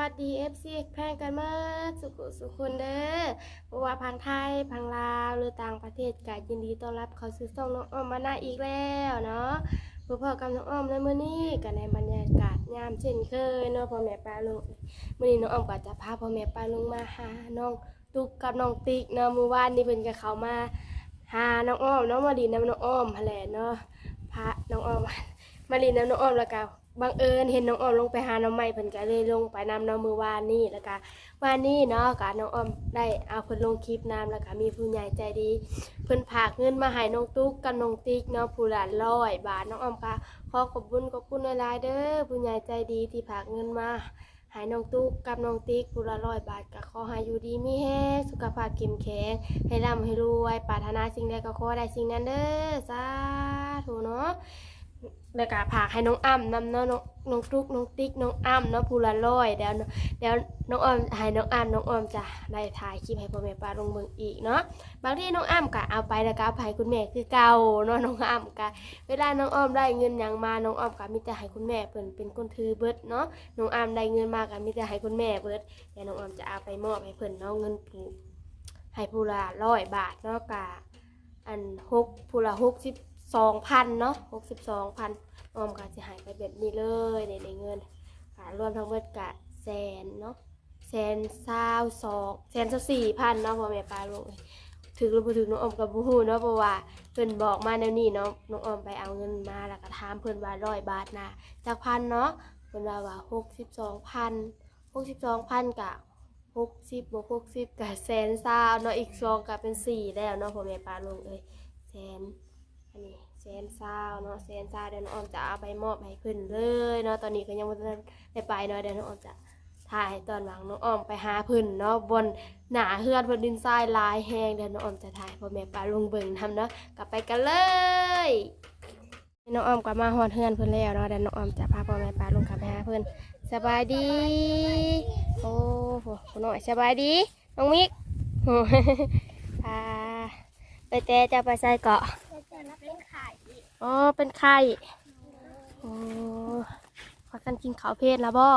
วัสดี FC แพงกันเมื่อสุขสุขคนเด้อเพราะว่าพังไทยพังลาวหรือต่างประเทศก็ยินดีต้อนรับเขาซื้อส่งน้องอ้อมมาหน้าอีกแล้วเนาะเพื่อพ่อกับน้องอ้อมในมื้อนี้ก็ในบรรยากาศยามเช่นเคยเนาะพ่อแม่ป้าลุงมื้อนี้น้องอ้อมก็จะพาพ่อแม่ป้าลุงมาหาน้องตุ๊กกับน้องติ๊กเนาะมื้อวานนี้เพิ่นก็เข้ามาหาน้องอ้อมเนาะมาดีน้ำน้องอ้อมแหละเนาะพาน้องอ้อมมาลีน้ำน้องอ้อมแล้วก็ บังเอิญเห็นน้องอ้อมลงไปหาน้องใหม่เพิ่นก็เลยลงไปนำน้องมือวานนี่แล้วก็วานนี้เนาะก็น้องอ้อมได้เอาเพิ่นลงคลิปนำแล้วก็มีผู้ใหญ่ใจดี เพิ่นฝากเงินมาให้น้องตุ๊กกับน้องติ๊กเนาะผู้ละร้อยบาทน้องอ้อมก็ขอขอบคุณขอบคุณหลายๆเด้อผู้ใหญ่ใจดีที่ฝากเงินมาให้น้องตุ๊กกับน้องติ๊กผู้ละร้อยบาทก็ขอให้อยู่ดีมีแรงสุขภาพเข้มแข็งให้ร่ำให้รวยปรารถนาสิ่งใดก็ขอได้สิ่งนั้นเด้อสาธุเนาะ แล้วก็ผากให้น้องอ้ำนำเนาะน้องน้องตุ๊กน้องติ๊กน้องอ้ำเนาะพูละร้อยเดี๋ยวเดี๋ยวน้องอ้อมให้น้องอ้ำน้องอ้อมจะได้ถ่ายคลิปให้พ่อแม่ป้าลงเมืองอีกเนาะบางที่น้องอ้ำก็เอาไปแล้วก็เอาไปให้คุณแม่คือเก่าเนาะน้องอ้ำก็เวลาน้องอ้อมได้เงินหยังมาน้องอ้อมก็มีแต่ให้คุณแม่เพิ่นเป็นคนถือเบิดเนาะน้องอ้ำได้เงินมาก็มีแต่ให้คุณแม่เบิดเดี๋ยวน้องอ้อมจะเอาไปมอบให้เพิ่นเนาะเงินผู้ให้ผู้ละร้อยบาทเนาะกะอันหกผู้ละหกสิบ สองพันเนาะหกสิบสองพันออมก็จะหายไปแบบนี้เลยในในเงินค่ะรวมทั้งหมดกะแสนเนาะแสนเศร้าสองแสนสี่พันเนาะพ่อแม่ปลาลงถึงหรือบ่ถึงน้องออมกับบูฮูเนาะเพราะว่าเพิ่นบอกมาแนวนี้เนาะน้องออมไปเอาเงินมาแล้วก็ถามเพิ่นว่าร้อยบาทนะจากพันเนาะเพิ่นว่าว่าหกสิบสองพันหกสิบสองพันกะหกสิบบวกหกสิบกะแสนเศร้าเนาะอีกสองกะเป็นสี่แล้วเนาะพ่อแม่ปลาลงเอ้ยแสน อันนี้แสนซาวเนาะแสนซาวเดี๋ยวน้องออมจะเอาไปมอบให้เพิ่นเลยเนาะตอนนี้ก็ยังไม่ได้ได้ไปเนาะเดี๋ยวน้องออมจะถ่ายตอนหลังน้องออมไปหาเพิ่นเนาะบนหนาเฮือนบนดินทรายลายแห้งเดี๋ยวน้องออมจะถ่ายพ่อแม่ป้าลุงเบิ่งทำเนาะกลับไปกันเลยน้องออมก็มาฮอดเฮือนเพิ่นแล้วเนาะเดี๋ยวน้องออมจะพาพ่อแม่ป้าลุงกลับไปหาเพิ่นสบายดีโอ้โหคุณหน่อยสบายดีน้องมิกโอ้พาไปแต่จะไปใส่เกาะ อ๋อเป็นไข่โอ้พากันกินข้าวเพศแล้วบ่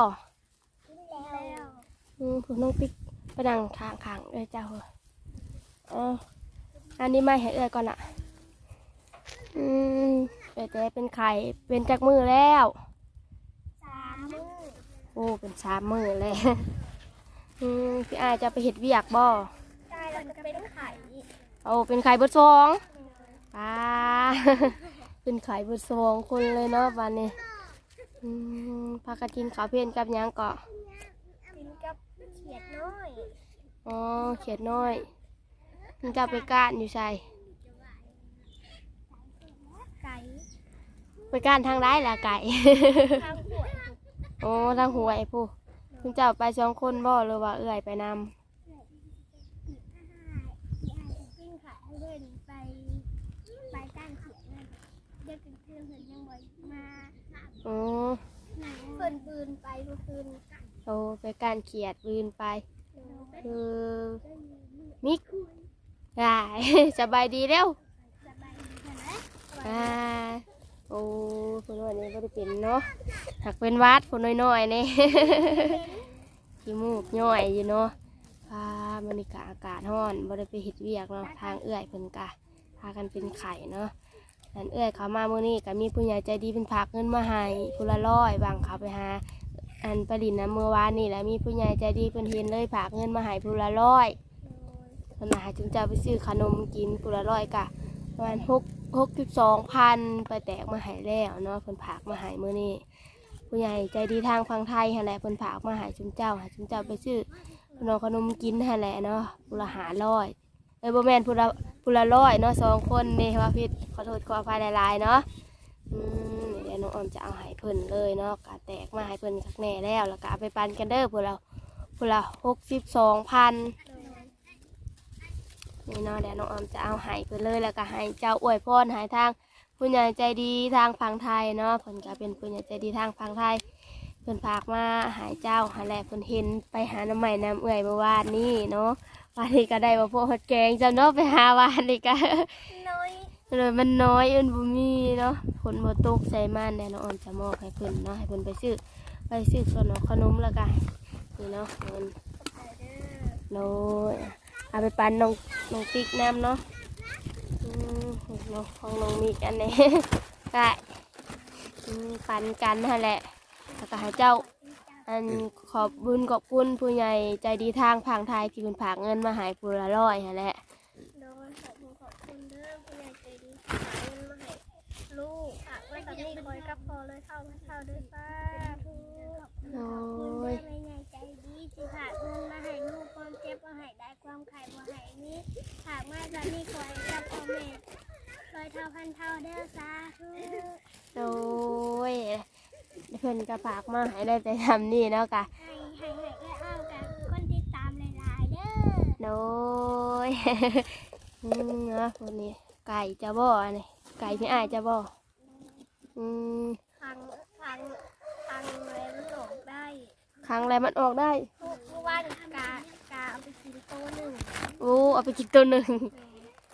อืมผมน้องปิ๊กไปนั่งข้างข้างๆเอ้ยเจ้าอ๋ออันนี้ไม่ให้เอ้ยก่อนอะ อืมเอ้ยแต่เป็นไข่เป็นจากมือแล้วสามมือโอ้เป็นสามมือเลยอืมพี่อายจะไปเห็ดเวียกบ่กายเราจะเป็นไข่โอ้เป็นไข่เบดซอง ป้าเป็นไข่เบดซองคนเลยเนาะวันนี้อืมพากันกินข้าวเพลนกับหยังเกาะกินกับเขียดน้อยอ๋อเขียดน้อยมันจะไปก้านอยู่ใส่ไก่ไปก้านทางได้ละไก่ข้าวขวดโอ้ทางหัวไอ้ผู้คุณเจ้าไปสองคนบ่หรือว่าเอื่อยไปนกิานเขียดนั่นเด็กเพื่อนเพื่นยังบ่มาำโอ้เพื่นปืนไปเมื่อคืนโอ้ไปกานเขียดบืนไปเออมิกได้ สบายดีเร็วสบายดีกันนะอ่าโอ้คนนนี้ไม่ได้เป็นเนาะหักเป็นวัดคนน้อยๆนี่ ขี้มูกย่อยอยู่เนาะพามันนี่กะอากาศร้อนบ่ได้ไปเฮ็ดเวียกเนาะทางเอื้อยเพิ่นกะากันเป็นไข่เนาะนั่นเอื้อยเขามาเมื้อนี้ก็มีผู้ใหญ่ใจดีเพิ่นฝากเงินมาให้ผู้ละร้อยบางเขาไปหา อันปรินนะเมื่อวานนี่แหละมีผู้ใหญ่ใจดีเพิ่นเห็นเลยฝากเงินมาให้ผู้ละร้อยเพิ่นมาจึงเจ้าไปซื้อขนมกินผู้ละร้อยกะประมาณหกหกสิบสองพันไปแตกมาให้แล้วเนาะเพิ่นฝากมาให้มื้อนี้ผู้ใหญ่ใจดีทางฝั่งไทยหั่นแหละเพิ่นฝากมาให้จุงเจ้าให้จุงเจ้าไปซื้อขนมขนมกินหั่นแหละเนาะผู้ละหาร้อย เอ้ยบ่แม่นผู้ละผู้ละร้อยเนาะสองคนนี่ว่าผิดขอโทษขออภัยหลายๆเนาะอืมเดี๋ยวน้องออมจะเอาให้เพิ่นเลยเนาะกะแตกมาให้เพิ่นคักแน่แล้วแล้วก็เอาไปปันกันเด้อผู้ละผู้ละหกสิบสองพันนี่เนาะเดี๋ยวน้องออมจะเอาใหายไปเลยแล้วก็ให้เจ้าอวยพรใหายทางผู้ใหญ่ใจดีทางฝั่งไทยเนาะเพิ่นก็เป็นผู้ใหญ่ใจดีทางฝั่งไทยเพิ่นฝากมาหายเจ้าหายแหละเพิ่นเห็นไปหาน้ำใหม่น้ำเอื่อยเมื่อวานนี้เนาะ วันนี้ก็ได้มาพวกฮดแกงจำเนาะไปหาวานนี่ก็น้อยเลยมันน้อยเอิ้นบ่มีเนาะฝนบ่ตกใส่มันเดี๋ยวน้องออมจะมอบให้เพิ่นเนาะให้เพิ่นไปซื้อไปซื้อขนมขนมแล้วก็นเนาะเงินขอบใจเด้อโน้ยเอาไปปันน้องน้องติ๊กน้ำเนาะอืมน้องของน้องมีกันเนี่ยก็อืมปันกันนั่นแหละแล้วก็ให้เจ้า อันขอบบุญขอบคุณผู้ใหญ่ใจดีทางพังไทยที่เป็นผากเงินมาใหายผู้ละร้อยนั่นแหละโดยขอบคุณขอบคุณเด้อผู้ใหญ่ใจดีหาเงินมาให้ลูกฝากไว้กับนี่คอยกับพอเลยเท่าเท่าเด้อป้าทุกโอ้คุณยแม่ใหญ่ใจดีที่ฝากเงินมาให้ลูกความเจ็บมาให้ได้ความไข่มาให้นี้ฝากมาจากนี่คอยกับพ่อแม่ร้อยเท่าพันเท่าเด้อสาธุโอ้ยเพิ่นกระผากมาให้ได้แต่ทำนี่เนาะกะให้ให้ให้แก่อ้าวกับคนติดตามหลายๆเด้อโน้ย อืมเนาะคนนี้ไก่จะบ่อันนี้ไก่พี่อ้ายจะบ่อืมฟังฟังฟังเลยมันออกได้ครั้งอะไรมันออกได้เมื่อวานกากาเอาไปกินโตวหนึ่งโอ้เอาไปกินตัวหนึ่ง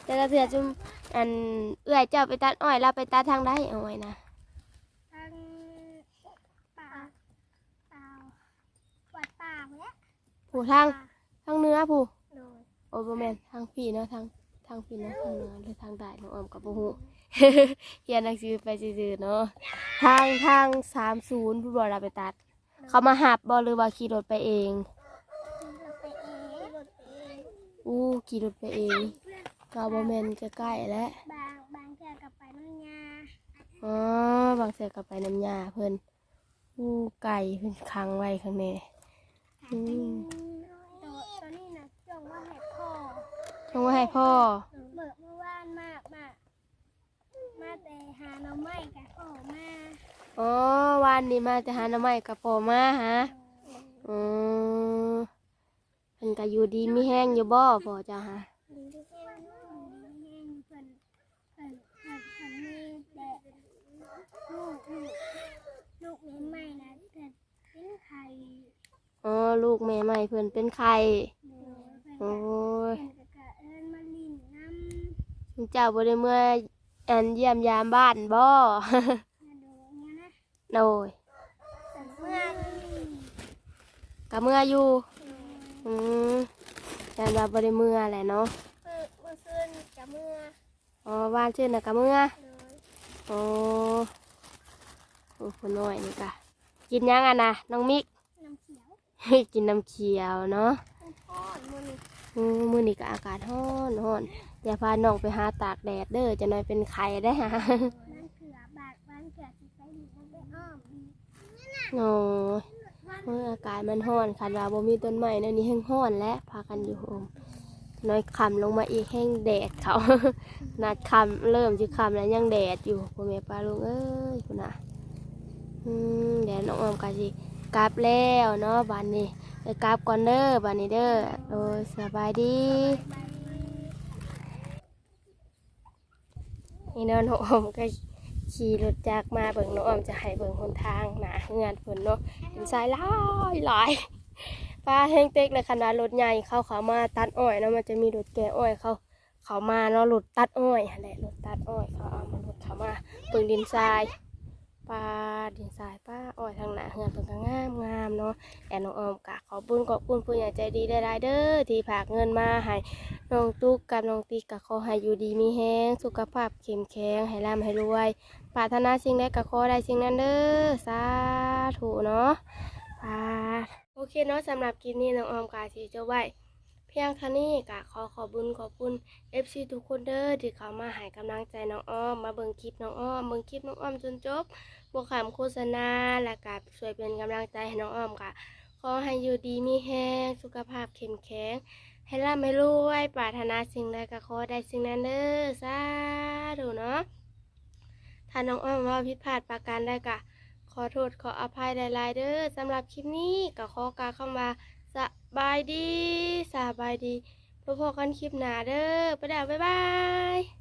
แต่ละเถื่อจุมอันเอื้อยเจ้าไปตัดอ้อยเราไปตัดทางได้เอาไว้นะ ทั้งป่าป่าวัดป่าเนี่ย ผู้ทางทางเหนื้อผู้โดยโอ้บ่แม่นทางพี่เนาะทางทางพี่เนาะทางเหนือหรือทางใต้น้องออมกับบ่ฮู้ เฮียนหนังสือไปซื่อๆเนาะทางทาง30ผู้บ่เราไปตัด เขามาหับบ่หรือว่าขี่รถไปเอง ขี่รถไปเองรถไปเองอู้ขี่รถไปเองก็บ่แม่นจะใกล้แล้ว บางบางเทื่อกับไปน้องยาอ๋อบางเสือก็ไปน้ำยาเพิ่นอู้ไก่เพิ่นค้างไว้ข้างใน อืม ตัวตัวนี้นะจงว่าให้พ่อ จงไว้ให้พ่อ เบิกเมื่อวานมากมามาแต่หาหน่อไม้กับพ่อมาอ๋อวันนี้มาจะหาหน้ำไม้กับพ่อมาฮะอืมเพิ่นก็อยู่ดีมีแห้งอยู่บ่พ่อจ้าฮะดีที่แห้งดีที่แห้งเพิ่นเพิ่นเพิ่นเพิ่นมีแต่ลูกลูกลูกเลี้ยงไม่นะแต่เป็นไข่อ๋อลูกแม่ใหม่เพิ่นเป็นไข่โดยเพิ่นโอ้ก็ยเพิ่นก็เอิ้นมาลินน้คุณ เจ้าบ่ได้เมื่ออันเยี่ยมยามบ้านบ่ำมาดูเนี่ยนะโดยแต่เมื่อนี่ก็เมื่ออยู่โดยอืมแต่ว่าบ่ได้เมื่อแหละเนาะเมื่อเมื่อคืนกับเมื่ออ๋อบ้านชื่อน่ะก็เมื่อโดยโอ้โอ้คนน้อยนี่กะกินยังอะนะน้องมิกน้ำเขียวกินน้ำเขียวเนาะ มันทอดมันนี่อืมมื้อนี้ก็อากาศร้อนร้อนอย่าพาน้องไปหาตากแดดเด้อจะหน่อยเป็นไข้ได้ฮะมันเกลือบากมันเกลือสิไปดิมันไปอ้อมอีกโอ้ยเอออากาศมันร้อนคันว่าบ่มีต้นไม้เนาะนี่แห้งร้อนและพากันอยู่โฮมน้อยค่ำลงมาอีกแห้งแดดเขานัดค่ำเริ่มสิค่ำแล้วยังแดดอยู่พ่อแม่ป้าลุงเอ้ยพุ่นน่ะอืมเดี๋ยวน้องออมก็สิกลับแล้วเนาะบัดนี้ ไปกลับก่อนเด้อบัดนี้เด้อโอ้ยสบายดีนี่เนาะน้อมก็ขี่รถจักรมาเบิ่งน้องออมจะให้เบิ่งหนทางหนาเฮือนเพิ่นเนาะเป็นสายหลายหลายป้าแห้งเต็กเลยคันว่ารถใหญ่เข้าเขามาตัดอ้อยเนาะมันจะมีรถแก่อ้อยเขาเขามาเนาะรถตัดอ้อยหั่นแหละรถตัดอ้อยเขาเอามารถเขามาเบิ่งดินทราย ป้าดินทรายป้าอ้อยทางหน้าเฮือนเพิ่นก็งามงามเนาะแอนน้องออมกะขอบุญขอบคุณผู้ใหญ่ใจดีได้ๆเด้อที่ฝากเงินมาให้น้องตุ๊กกับน้องติ๊กก็ขอให้อยู่ดีมีแห้งสุขภาพเข้มแข็งให้ร่ำให้รวยปรารถนาสิ่งใดก็ขอได้สิ่งนั้นเด้อสาธุเนาะปาโอเคเนาะสำหรับคลิปนี้น้องออมกาสีจะไว้ เพียงท่านี้ก็ขอขอบุญขอบคุณ FC ทุกคนเด้อที่เขามาให้กำลังใจน้องอ้อมมาเบิ่งคลิปน้องอ้อมเบิ่งคลิปน้องอ้อมจนจบบวกขำโฆษณาและก็ช่วยเป็นกำลังใจให้น้องอ้อมค่ะขอให้อยู่ดีมีแห้งสุขภาพเข้มแข็งให้ร่ำให้รวยปรารถนาสิ่งใดก็ขอได้สิ่งนั้นเด้อสาธุเนาะถ้าน้องอ้อมว่าผิดพลาดประการใดก็ขอโทษขออภัยหลายๆเด้อสำหรับคลิปนี้ก็ขอกล่าวคำว่า สบายดีสบายดีพบกันคลิปหน้าเด้อไปแล้วบ๊ายบาย